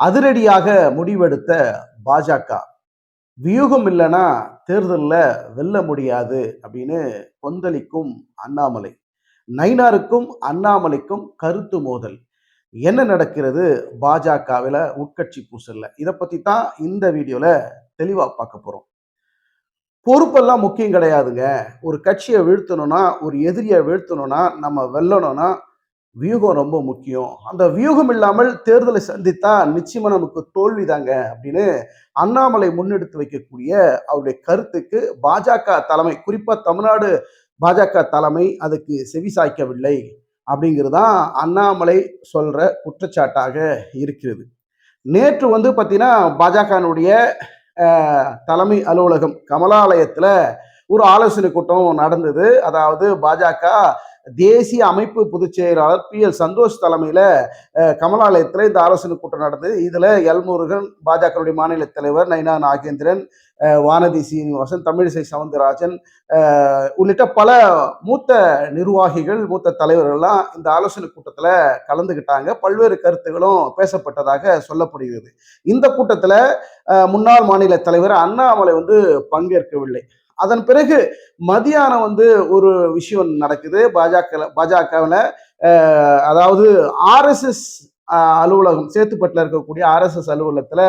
அதிரடியாக முடிவெடுத்த பாஜக. வியூகம் இல்லைன்னா தேர்தலில் வெல்ல முடியாது அப்படின்னு கொந்தளிக்கும் அண்ணாமலை. நைனாருக்கும் அண்ணாமலைக்கும் கருத்து மோதல். என்ன நடக்கிறது? பாஜகவில் உட்கட்சி பூசல்ல. இதை பற்றி தான் இந்த வீடியோவில் தெளிவாக பார்க்க போகிறோம் பொறுப்பெல்லாம் முக்கியம் கிடையாதுங்க. ஒரு கட்சியை வீழ்த்தணும்னா ஒரு எதிரியை வீழ்த்தணும்னா நம்ம வெல்லணும்னா வியூகம் ரொம்ப முக்கியம். அந்த வியூகம் இல்லாமல் தேர்தலை சந்தித்தா நிச்சயமா நமக்கு தோல்வி தாங்க அப்படின்னு அண்ணாமலை முன்னெடுத்து வைக்கக்கூடிய அவருடைய கருத்துக்கு பாஜக தலைமை குறிப்பா தமிழ்நாடு பாஜக தலைமை அதுக்கு செவிசாய்க்கவில்லை அப்படிங்கிறது தான் அண்ணாமலை சொல்ற குற்றச்சாட்டாக இருக்கிறது. நேற்று வந்து பார்த்தீங்கன்னா பாஜகனுடைய தலைமை அலுவலகம் கமலாலயத்தில் ஒரு ஆலோசனை கூட்டம் நடந்தது. அதாவது பாஜக தேசிய அமைப்பு பொதுச் செயலாளர் பி எல் சந்தோஷ் தலைமையில் கமலாலயத்தில் இந்த ஆலோசனை கூட்டம் நடந்தது. இதில் எல்முருகன் பாஜகவுடைய மாநில தலைவர் நைனா நாகேந்திரன் வானதி சீனிவாசன் தமிழிசை சவுந்தரராஜன் உள்ளிட்ட பல மூத்த நிர்வாகிகள் மூத்த தலைவர்கள்லாம் இந்த ஆலோசனை கூட்டத்தில் கலந்துக்கிட்டாங்க பல்வேறு கருத்துகளும் பேசப்பட்டதாக சொல்லப்படுகிறது. இந்த கூட்டத்தில் முன்னாள் மாநில தலைவர் அண்ணாமலை வந்து பங்கேற்கவில்லை. அதன் பிறகு மதியானம் வந்து ஒரு விஷயம் நடக்குது. பாஜக பாஜகவில் அதாவது ஆர்எஸ்எஸ் அலுவலகம் சேத்துப்பட்டில் இருக்கக்கூடிய ஆர்எஸ்எஸ் அலுவலகத்தில்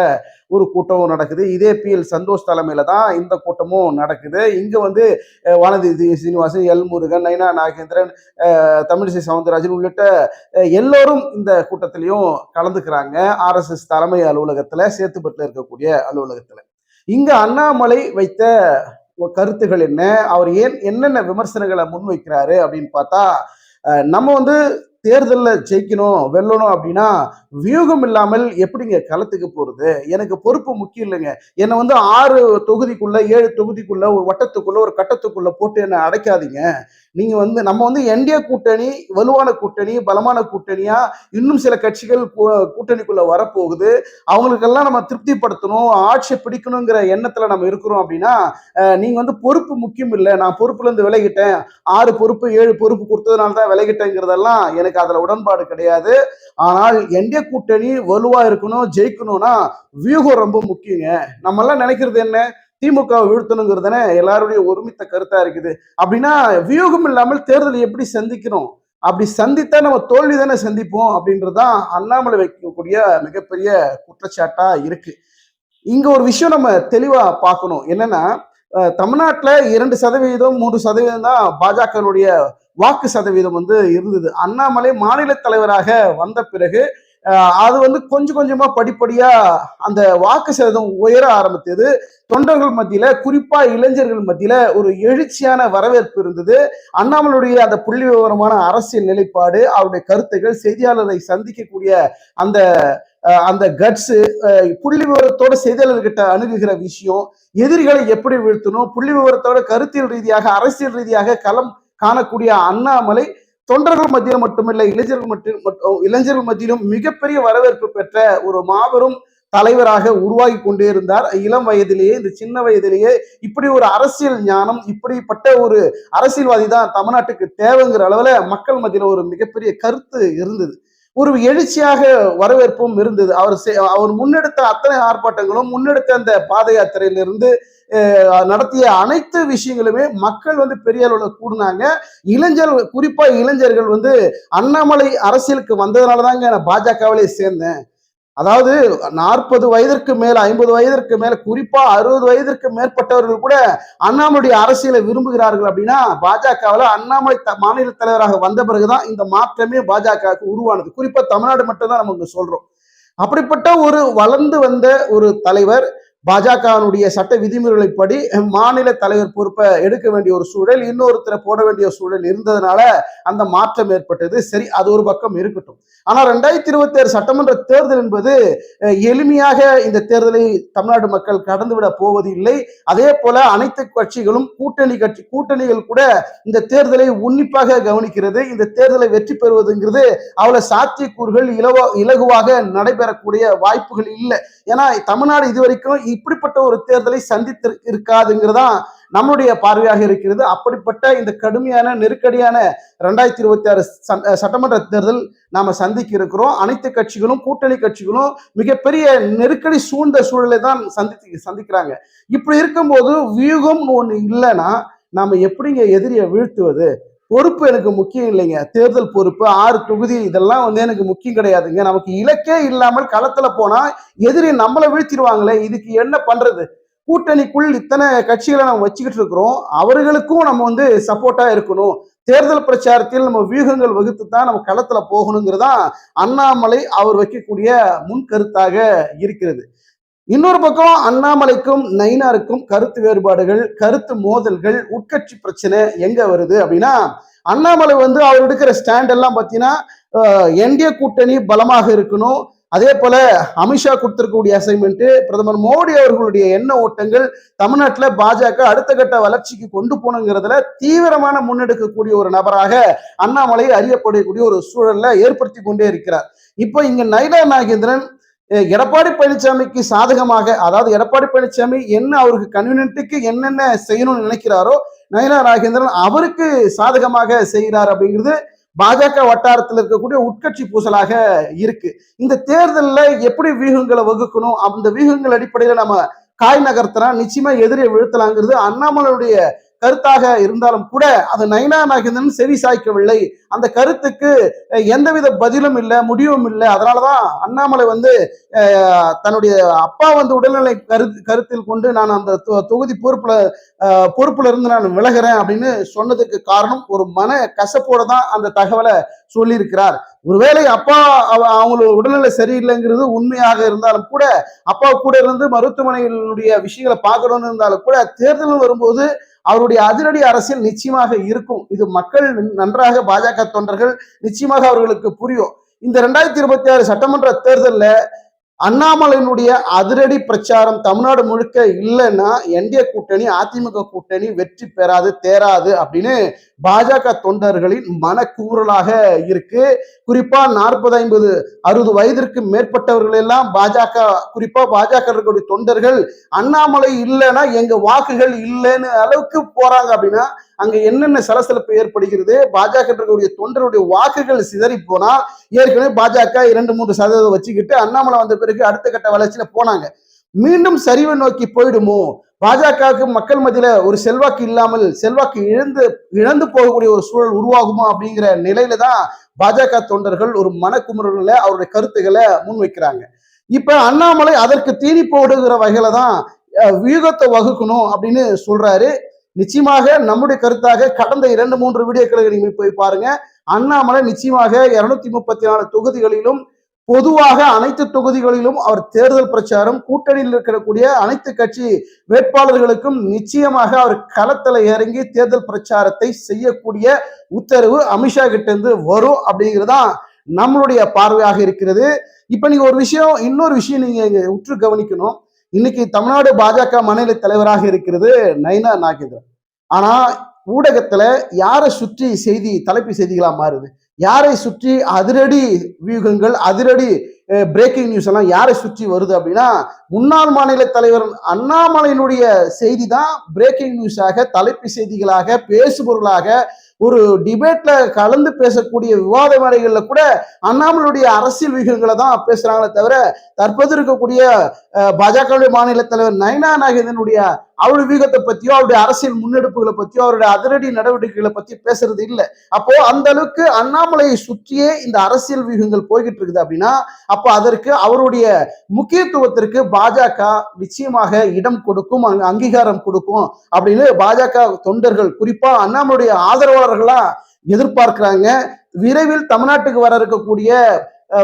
ஒரு கூட்டமும் நடக்குது. இதே பி எல் சந்தோஷ் தலைமையில் தான் இந்த கூட்டமும் நடக்குது. இங்கே வந்து வானதி சீனிவாசன் எல் முருகன் நைனா நாகேந்திரன் தமிழிசை சவுந்தரராஜன் உள்ளிட்ட எல்லோரும் இந்த கூட்டத்திலையும் கலந்துக்கிறாங்க. ஆர்எஸ்எஸ் தலைமை அலுவலகத்தில் சேத்துப்பட்டில் இருக்கக்கூடிய அலுவலகத்தில். இங்கே அண்ணாமலை வைத்த கருத்துகள் என்ன? அவர் ஏன் என்னென்ன விமர்சனங்களை முன்வைக்கிறாரு அப்படின்னு பார்த்தா நம்ம வந்து தேர்தலில் ஜெயிக்கணும் வெல்லணும் அப்படின்னா வியூகம் இல்லாமல் எப்படிங்க களத்துக்கு போகிறது எனக்கு பொறுப்பு முக்கியம் இல்லைங்க. என்னை வந்து ஆறு தொகுதிக்குள்ள ஏழு தொகுதிக்குள்ள ஒரு வட்டத்துக்குள்ள ஒரு கட்டத்துக்குள்ள போட்டு என்னை அடைக்காதீங்க. நீங்க வந்து நம்ம வந்து என்டிஏ கூட்டணி வலுவான கூட்டணி பலமான கூட்டணியா இன்னும் சில கட்சிகள் கூட்டணிக்குள்ள வரப்போகுது. அவங்களுக்கெல்லாம் நம்ம திருப்திப்படுத்தணும் ஆட்சியை பிடிக்கணுங்கிற எண்ணத்துல நம்ம இருக்கிறோம் அப்படின்னா நீங்க வந்து பொறுப்பு முக்கியம் இல்லை. நான் பொறுப்புல இருந்து விலகிட்டேன். ஆறு பொறுப்பு ஏழு பொறுப்பு கொடுத்ததுனால தான் விலகிட்டேங்கிறதெல்லாம் எனக்கு அதுல உடன்பாடு கிடையாது. ஆனால் என்டிஏ கூட்டணி வலுவா இருக்கணும் ஜெயிக்கணும்னா வியூகம் ரொம்ப முக்கியங்க. நம்மெல்லாம் நினைக்கிறது என்ன? திமுக வீழ்த்தணுங்கிறதுனே எல்லாருடைய ஒருமித்த கருத்தா இருக்குது. அப்படின்னா வியூகம் இல்லாமல் தேர்தலை எப்படி சந்திக்கணும்? அப்படி சந்தித்தா நம்ம தோல்வி தானே சந்திப்போம் அப்படின்றதுதான் அண்ணாமலை வைக்கக்கூடிய மிகப்பெரிய குற்றச்சாட்டா இருக்கு. இங்க ஒரு விஷயம் நம்ம தெளிவா பார்க்கணும். என்னன்னா தமிழ்நாட்டில் இரண்டு சதவீதம் மூன்று சதவீதம் தான் பாஜகனுடைய வாக்கு சதவீதம் வந்து இருந்தது. அண்ணாமலை மாநில தலைவராக வந்த பிறகு அது வந்து கொஞ்சம் கொஞ்சமா படிப்படியா அந்த வாக்கு சேதம் உயர ஆரம்பித்தது. தொண்டர்கள் மத்தியில குறிப்பா இளைஞர்கள் மத்தியில ஒரு எழுச்சியான வரவேற்பு இருந்தது. அண்ணாமலுடைய அந்த புள்ளி விவரமான அரசியல் நிலைப்பாடு அவருடைய கருத்துகள் செய்தியாளரை சந்திக்கக்கூடிய அந்த அந்த கட்ஸ் புள்ளி விவரத்தோட செய்தியாளர்கிட்ட அணுகுகிற விஷயம் எதிரிகளை எப்படி வீழ்த்தணும் புள்ளி விவரத்தோட கருத்தியல் ரீதியாக அரசியல் ரீதியாக களம் காணக்கூடிய அண்ணாமலை தொண்டர்கள் மத்தியில் மட்டுமில்லை இளைஞர்கள் மட்டும் இளைஞர்கள் மத்தியிலும் மிகப்பெரிய வரவேற்பு பெற்ற ஒரு மாபெரும் தலைவராக உருவாகி கொண்டே இருந்தார். இளம் வயதிலேயே இந்த சின்ன வயதிலேயே இப்படி ஒரு அரசியல் ஞானம் இப்படிப்பட்ட ஒரு அரசியல்வாதி தான் தமிழ்நாட்டுக்கு தேவைங்கிற அளவுல மக்கள் மத்தியில் ஒரு மிகப்பெரிய கருத்து இருந்தது. ஒரு எழுச்சியாக வரவேற்பும் இருந்தது. அவர் அவர் முன்னெடுத்த அத்தனை ஆர்ப்பாட்டங்களும் முன்னெடுத்த அந்த பாத யாத்திரையிலிருந்து நடத்திய அனைத்து விஷயங்களுமே மக்கள் வந்து பெரிய அளவில் கூடினாங்க. இளைஞர்கள் குறிப்பா இளைஞர்கள் வந்து அண்ணாமலை அரசியலுக்கு வந்ததுனால தாங்க நான் பாஜகவிலே சேர்ந்தேன். அதாவது நாற்பது வயதிற்கு மேல ஐம்பது வயதிற்கு மேல குறிப்பா அறுபது வயதிற்கு மேற்பட்டவர்கள் கூட அண்ணாமலையுடைய அரசியலை விரும்புகிறார்கள் அப்படின்னா பாஜகவில் அண்ணாமலை மாநில தலைவராக வந்த பிறகுதான் இந்த மாற்றமே பாஜகவுக்கு உருவானது. குறிப்பா தமிழ்நாடு மட்டும்தான் நம்ம சொல்றோம். அப்படிப்பட்ட ஒரு வளர்ந்து வந்த ஒரு தலைவர் பாஜகவினுடைய சட்ட விதிமுறைகளைப்படி மாநில தலைவர் பொறுப்பை எடுக்க வேண்டிய ஒரு சூழல் இன்னொருத்தரை போட வேண்டிய சூழல் இருந்ததுனால அந்த மாற்றம் ஏற்பட்டது. சரி அது ஒரு பக்கம் இருக்கட்டும். ஆனால் ரெண்டாயிரத்தி இருபத்தி ஆறு சட்டமன்ற தேர்தல் என்பது எளிமையாக இந்த தேர்தலை தமிழ்நாடு மக்கள் கடந்துவிட போவது இல்லை அதே போல அனைத்து கட்சிகளும் கூட்டணி கட்சி கூட்டணிகள் கூட இந்த தேர்தலை உன்னிப்பாக கவனிக்கிறது. இந்த தேர்தலை வெற்றி பெறுவதுங்கிறது அவ்வளவு சாத்தியக்கூறுகள் இலவ இலகுவாக நடைபெறக்கூடிய வாய்ப்புகள் இல்லை. ஏன்னா தமிழ்நாடு இதுவரைக்கும் இப்படிப்பட்ட ஒரு தேர்தலை சந்தித்து இருக்காதுங்கிறதான் நம்முடைய பார்வையாக இருக்கிறது. அப்படிப்பட்ட இந்த கடுமையான நெருக்கடியான ரெண்டாயிரத்தி இருபத்தி ஆறு சட்டமன்ற தேர்தல் நாம சந்திக்க இருக்கிறோம். அனைத்து கட்சிகளும் கூட்டணி கட்சிகளும் மிகப்பெரிய நெருக்கடி சூழ்ந்த சூழலை தான் சந்தித்து சந்திக்கிறாங்க. இப்படி இருக்கும்போது வியூகம்னு ஒன்று இல்லைன்னா நாம எப்படிங்க எதிரியை வீழ்த்துவது? பொறுப்பு எனக்கு முக்கியம் இல்லைங்க. தேர்தல் பொறுப்பு ஆறு தொகுதி இதெல்லாம் வந்து எனக்கு முக்கியம் கிடையாதுங்க. நமக்கு இலக்கே இல்லாமல் களத்துல போனா எதிரி நம்மளை வீழ்த்திடுவாங்களே இதுக்கு என்ன பண்றது? கூட்டணிக்குள் இத்தனை கட்சிகளை நம்ம வச்சுக்கிட்டு இருக்கிறோம். அவர்களுக்கும் நம்ம வந்து சப்போர்ட்டா இருக்கணும். தேர்தல் பிரச்சாரத்தில் நம்ம வியூகங்கள் வகுத்து தான் நம்ம களத்துல போகணுங்கிறதான் அண்ணாமலை அவர் வைக்கக்கூடிய முன் கருத்தாக இருக்கிறது. இன்னொரு பக்கம் அண்ணாமலைக்கும் நயினாருக்கும் கருத்து வேறுபாடுகள் கருத்து மோதல்கள் உட்கட்சி பிரச்சனை எங்க வருது அப்படின்னா அண்ணாமலை வந்து அவர் எடுக்கிற ஸ்டாண்ட் எல்லாம் பார்த்தீங்கன்னா என்டிஏ கூட்டணி பலமாக இருக்கணும். அதே போல அமித்ஷா கொடுத்திருக்கக்கூடிய அசைன்மெண்ட் பிரதமர் மோடி அவர்களுடைய எண்ண ஓட்டங்கள் தமிழ்நாட்டில் பாஜக அடுத்த கட்ட வளர்ச்சிக்கு கொண்டு போகணுங்கிறதுல தீவிரமான முன்னெடுக்கக்கூடிய ஒரு நபராக அண்ணாமலை அறியப்படக்கூடிய ஒரு சூழல்ல ஏற்படுத்தி கொண்டே இருக்கிறார். இப்போ இங்க நைனா நாகேந்திரன் எடப்பாடி பழனிசாமிக்கு சாதகமாக அதாவது எடப்பாடி பழனிசாமி என்ன அவருக்கு கன்வீனியன்ட்டுக்கு என்னென்ன செய்யணும்னு நினைக்கிறாரோ நயனா ராகேந்திரன் அவருக்கு சாதகமாக செய்கிறார் அப்படிங்கிறது பாஜக வட்டாரத்தில் இருக்கக்கூடிய உட்கட்சி பூசலாக இருக்கு. இந்த தேர்தலில் எப்படி வியூகங்களை வகுக்கணும் அந்த வியூகங்கள் அடிப்படையில் நம்ம காய் நகர்த்தினா நிச்சயமா எதிரே வீழ்த்தலாங்கிறது அண்ணாமலையுடைய கருத்தாக இருந்தாலும் கூட அது நயனா நாகேந்திரன் செவி சாய்க்கவில்லை. அந்த கருத்துக்கு எந்தவித பதிலும் இல்லை முடிவும் இல்லை. அதனாலதான் அண்ணாமலை வந்து தன்னுடைய அப்பா வந்து உடல்நிலை கருத்து கருத்தில் கொண்டு நான் அந்த தொகுதி பொறுப்புல பொறுப்புல இருந்து நான் விலகிறேன் அப்படின்னு சொன்னதுக்கு காரணம் ஒரு மன கசப்போட தான் அந்த தகவலை சொல்லியிருக்கிறார். ஒருவேளை அப்பா அவங்களோட உடல்நிலை சரியில்லைங்கிறது உண்மையாக இருந்தாலும் கூட அப்பா கூட இருந்து மருத்துவமனையினுடைய விஷயங்களை பார்க்கணும்னு இருந்தாலும் கூட தேர்தல் வரும்போது அவருடைய அதிரடி அரசியல் நிச்சயமாக இருக்கும். இது மக்கள் நன்றாக பாஜக தொண்டர்கள் நிச்சயமாக அவர்களுக்கு புரியும். இந்த ரெண்டாயிரத்தி இருபத்தி ஆறு சட்டமன்ற தேர்தலில் அண்ணாமலையினுடைய அதிரடி பிரச்சாரம் தமிழ்நாடு முழுக்க இல்லைன்னா என்டிஏ கூட்டணி அதிமுக கூட்டணி வெற்றி பெறாது தேராது அப்படின்னு பாஜக தொண்டர்களின் மனக்கூறலாக இருக்கு. குறிப்பா நாற்பது ஐம்பது அறுபது வயதிற்கு மேற்பட்டவர்கள் எல்லாம் பாஜக குறிப்பா பாஜக தொண்டர்கள் அண்ணாமலை இல்லைன்னா எங்க வாக்குகள் இல்லைன்னு அளவுக்கு போறாங்க அப்படின்னா அங்க என்னென்ன சலசலப்பு ஏற்படுகிறது? பாஜக இருக்கக்கூடிய தொண்டருடைய வாக்குகள் சிதறி போனா ஏற்கனவே பாஜக இரண்டு மூன்று சதவீதம் வச்சுக்கிட்டு அண்ணாமலை வந்த பிறகு அடுத்த கட்ட வளர்ச்சியில போனாங்க. மீண்டும் சரிவை நோக்கி போயிடுமோ? பாஜகவுக்கு மக்கள் மத்தியில ஒரு செல்வாக்கு இல்லாமல் செல்வாக்கு இழந்து இழந்து போகக்கூடிய ஒரு சூழல் உருவாகுமா அப்படிங்கிற நிலையில தான் பாஜக தொண்டர்கள் ஒரு மனக்குமுறல அவருடைய கருத்துக்களை முன்வைக்கிறாங்க. இப்ப அண்ணாமலை அதற்கு தீனி போடுகிற வகையில தான் வியூகத்தை வகுக்கணும் அப்படின்னு சொல்றாரு. நிச்சயமாக நம்முடைய கருத்தாக கடந்த இரண்டு மூன்று வீடியோக்களை நீங்க போய் பாருங்க. அண்ணாமலை நிச்சயமாக இருநூத்தி முப்பத்தி நாலு தொகுதிகளிலும் பொதுவாக அனைத்து தொகுதிகளிலும் அவர் தேர்தல் பிரச்சாரம் கூட்டணியில் இருக்கக்கூடிய அனைத்து கட்சி வேட்பாளர்களுக்கும் நிச்சயமாக அவர் களத்தில் இறங்கி தேர்தல் பிரச்சாரத்தை செய்யக்கூடிய உத்தரவு அமித்ஷா கிட்ட இருந்து வரும் அப்படிங்கிறதான் நம்மளுடைய பார்வையாக இருக்கிறது. இப்ப நீங்க ஒரு விஷயம் இன்னொரு விஷயம் நீங்க உற்று கவனிக்கணும். இன்னைக்கு தமிழ்நாடு பாஜக மாநில தலைவராக இருக்கிறது நைனா நாகேந்திரன். ஆனா ஊடகத்துல யாரை சுற்றி செய்தி தலைப்பு செய்திகளா மாறுது? யாரை சுற்றி அதிரடி வியூகங்கள் அதிரடி பிரேக்கிங் நியூஸ் எல்லாம் யாரை சுற்றி வருது அப்படின்னா முன்னாள் மாநில தலைவர் அண்ணாமலையினுடைய செய்தி தான் பிரேக்கிங் நியூஸாக தலைப்பு செய்திகளாக பேசுபொருளாக ஒரு டிபேட்ல கலந்து பேசக்கூடிய விவாத மேடைகளில் கூட அண்ணாமலையுடைய அரசியல் வியூகங்களை தான் பேசுறாங்களே தவிர தற்போது இருக்கக்கூடிய பாஜக மாநில தலைவர் நயனா நாகேந்திரனுடைய அவருடைய வியூகத்தை பத்தியோ அவருடைய அரசியல் முன்னெடுப்புகளை பத்தியோ அவருடைய அதிரடி நடவடிக்கைகளை பத்தி பேசுறது இல்லை. அப்போ அந்த அளவுக்கு அண்ணாமலையை சுற்றியே இந்த அரசியல் வியூகங்கள் போய்கிட்டு இருக்குது அப்படின்னா அப்போ அதற்கு அவருடைய முக்கியத்துவத்திற்கு பாஜக நிச்சயமாக இடம் கொடுக்கும் அங்கீகாரம் கொடுக்கும் அப்படின்னு பாஜக தொண்டர்கள் குறிப்பா அண்ணாமலுடைய ஆதரவாளர்களா எதிர்பார்க்கிறாங்க. விரைவில் தமிழ்நாட்டுக்கு வர இருக்கக்கூடிய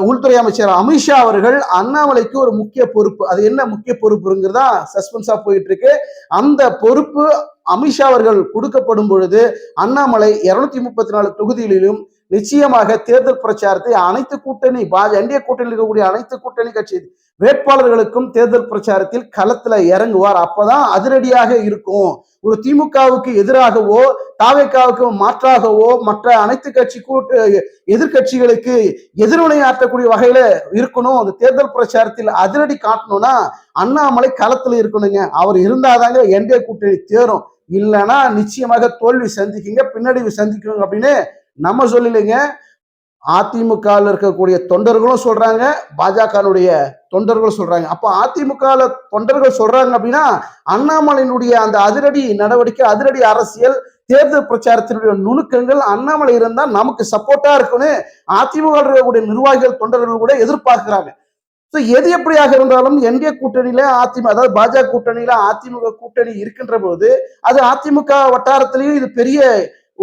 உள்துறை அமைச்சர் அமித்ஷா அவர்கள் அண்ணாமலைக்கு ஒரு முக்கிய பொறுப்பு. அது என்ன முக்கிய பொறுப்புங்கிறதா சஸ்பென்ஸா போயிட்டு இருக்கு அந்த பொறுப்பு அமித்ஷா அவர்கள் கொடுக்கப்படும் பொழுது அண்ணாமலை இருநூத்தி முப்பத்தி நாலு தொகுதிகளிலும் நிச்சயமாக தேர்தல் பிரச்சாரத்தை அனைத்து கூட்டணி பாஜ என்டிஏ கூட்டணியில் இருக்கக்கூடிய அனைத்து கூட்டணி கட்சி வேட்பாளர்களுக்கும் தேர்தல் பிரச்சாரத்தில் களத்துல இறங்குவார். அப்பதான் அதிரடியாக இருக்கும். ஒரு திமுகவுக்கு எதிராகவோ தாவேக்காவுக்கு மாற்றாகவோ மற்ற அனைத்து கட்சி கூட்டு எதிர்கட்சிகளுக்கு எதிர்வினையாற்றக்கூடிய வகையில இருக்கணும். அந்த தேர்தல் பிரச்சாரத்தில் அதிரடி காட்டணும்னா அண்ணாமலை களத்துல இருக்கணுங்க. அவர் இருந்தாதாங்க என்டிஏ கூட்டணி தேரும். இல்லைன்னா நிச்சயமாக தோல்வி சந்திக்குங்க பின்னடைவு சந்திக்குங்க அப்படின்னு நம்ம சொல்லலைங்க அதிமுகவில் இருக்கக்கூடிய தொண்டர்களும் சொல்றாங்க பாஜகனுடைய தொண்டர்கள் சொல்றாங்க. அப்போ அதிமுக தொண்டர்கள் சொல்றாங்க அப்படின்னா அண்ணாமலையினுடைய அந்த அதிரடி நடவடிக்கை அதிரடி அரசியல் தேர்தல் பிரச்சாரத்தினுடைய நுணுக்கங்கள் அண்ணாமலை இருந்தா நமக்கு சப்போர்ட்டா இருக்கும்னு அதிமுக இருக்கக்கூடிய நிர்வாகிகள் தொண்டர்கள் கூட எதிர்பார்க்கிறாங்க. ஸோ எது எப்படியாக இருந்தாலும் என்டிஏ கூட்டணியில அதிமுக அதாவது பாஜக கூட்டணியில அதிமுக கூட்டணி இருக்கின்ற போது அது அதிமுக வட்டாரத்திலையும் இது பெரிய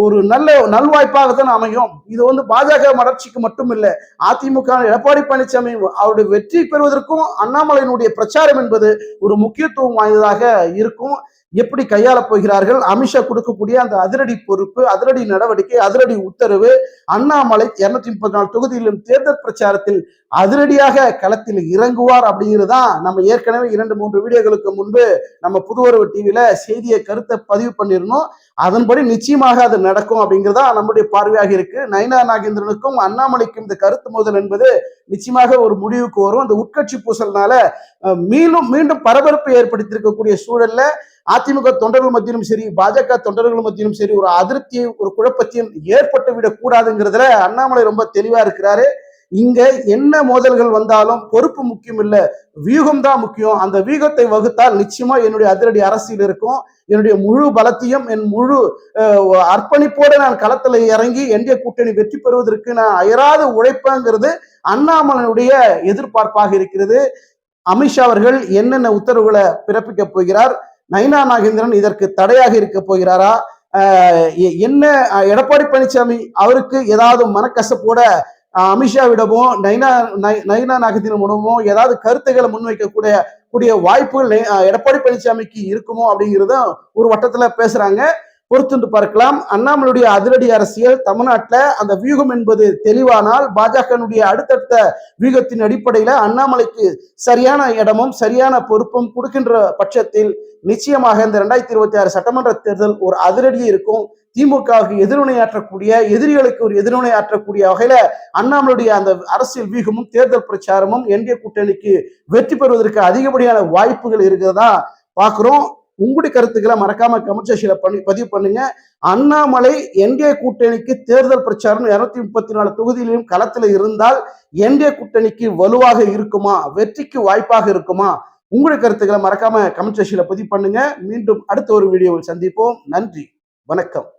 ஒரு நல்ல நல்வாய்ப்பாகத்தான் அமையும். இது வந்து பாஜக வளர்ச்சிக்கு மட்டும் இல்லை அதிமுக எடப்பாடி பழனிசாமி அவருடைய வெற்றி பெறுவதற்கும் அண்ணாமலையினுடைய பிரச்சாரம் என்பது ஒரு முக்கியத்துவம் வாய்ந்ததாக இருக்கும். எப்படி கையாள போகிறார்கள்? அமித்ஷா கொடுக்கக்கூடிய அந்த அதிரடி பொறுப்பு அதிரடி நடவடிக்கை அதிரடி உத்தரவு அண்ணாமலை இருநூத்தி முப்பத்தி நாலு தொகுதியிலும் தேர்தல் பிரச்சாரத்தில் அதிரடியாக களத்தில் இறங்குவார் அப்படிங்கிறதான் நம்ம ஏற்கனவே இரண்டு மூன்று வீடியோகளுக்கு முன்பு நம்ம புதுவரவு டிவியில செய்தியை கருத்தை பதிவு பண்ணிருந்தோம் அதன்படி நிச்சயமாக அது நடக்கும் அப்படிங்கிறதா நம்முடைய பார்வையாக இருக்கு. நயனா நாகேந்திரனுக்கும் அண்ணாமலைக்கும் இந்த கருத்து மோதல் என்பது நிச்சயமாக ஒரு முடிவுக்கு வரும். அந்த உட்கட்சி பூசல்னால மீண்டும் மீண்டும் பரபரப்பு ஏற்படுத்தியிருக்கக்கூடிய சூழல்ல அதிமுக தொண்டர்கள் மத்தியிலும் சரி பாஜக தொண்டர்கள் மத்தியிலும் சரி ஒரு அதிருப்தியும் ஒரு குழப்பத்தையும் ஏற்பட்டு விடக்கூடாதுங்கிறதுல அண்ணாமலை ரொம்ப தெளிவா இருக்கிறாரு. இங்க என்ன மோதல்கள் வந்தாலும் பொறுப்பு முக்கியம் இல்ல வியூகம் தான் முக்கியம். அந்த வியூகத்தை வகுத்தால் நிச்சயமா என்னுடைய அதிரடி அரசியல் இருக்கும். என்னுடைய முழு பலத்தையும் என் முழு அர்ப்பணிப்போடு நான் களத்துல இறங்கி என்டிய கூட்டணி வெற்றி பெறுவதற்கு நான் அயராது உழைப்பேங்கிறது அண்ணாமலனுடைய எதிர்பார்ப்பாக இருக்கிறது. அமித்ஷா அவர்கள் என்னென்ன உத்தரவுகளை பிறப்பிக்க போகிறார்? நயனா நாகேந்திரன் இதற்கு தடையாக இருக்க போகிறாரா? என்ன எடப்பாடி பழனிசாமி அவருக்கு ஏதாவது மனக்கசப்போட அமித்ஷாவிடமோ நைனா நைனா நாகேந்திரனிடமோ ஏதாவது கருத்துக்களை முன்வைக்கக்கூடிய கூடிய வாய்ப்புகள் எடப்பாடி பழனிசாமிக்கு இருக்குமோ அப்படிங்கிறதும் ஒரு வட்டத்துல பேசுறாங்க. பொறுத்துண்டு பார்க்கலாம். அண்ணாமலுடைய அதிரடி அரசியல் தமிழ்நாட்டில் அந்த வியூகம் என்பது தெளிவானால் பாஜகனுடைய அடுத்தடுத்த வியூகத்தின் அடிப்படையில் அண்ணாமலைக்கு சரியான இடமும் சரியான பொறுப்பும் கொடுக்கின்ற பட்சத்தில் நிச்சயமாக இந்த ரெண்டாயிரத்தி இருபத்தி ஆறு சட்டமன்ற தேர்தல் ஒரு அதிரடியே இருக்கும். திமுகவுக்கு எதிர்வினையாற்றக்கூடிய எதிரிகளுக்கு ஒரு எதிர்வினையாற்றக்கூடிய வகையில அண்ணாமலுடைய அந்த அரசியல் வியூகமும் தேர்தல் பிரச்சாரமும் என்டிஏ கூட்டணிக்கு வெற்றி பெறுவதற்கு அதிகப்படியான வாய்ப்புகள் இருக்கிறதா பார்க்குறோம். உங்களுடைய கருத்துக்களை மறக்காம கமெண்ட் பண்ணி பதிவு பண்ணுங்க. அண்ணாமலை என்டிஏ கூட்டணிக்கு தேர்தல் பிரச்சாரம் இருநூத்தி முப்பத்தி நாலு தொகுதியிலும் களத்துல இருந்தால் என்டிஏ கூட்டணிக்கு வலுவாக இருக்குமா? வெற்றிக்கு வாய்ப்பாக இருக்குமா? உங்களுடைய கருத்துக்களை மறக்காம கமெண்ட் செக்ஷன்ல பதிவு பண்ணுங்க. மீண்டும் அடுத்த ஒரு வீடியோவில் சந்திப்போம். நன்றி. வணக்கம்.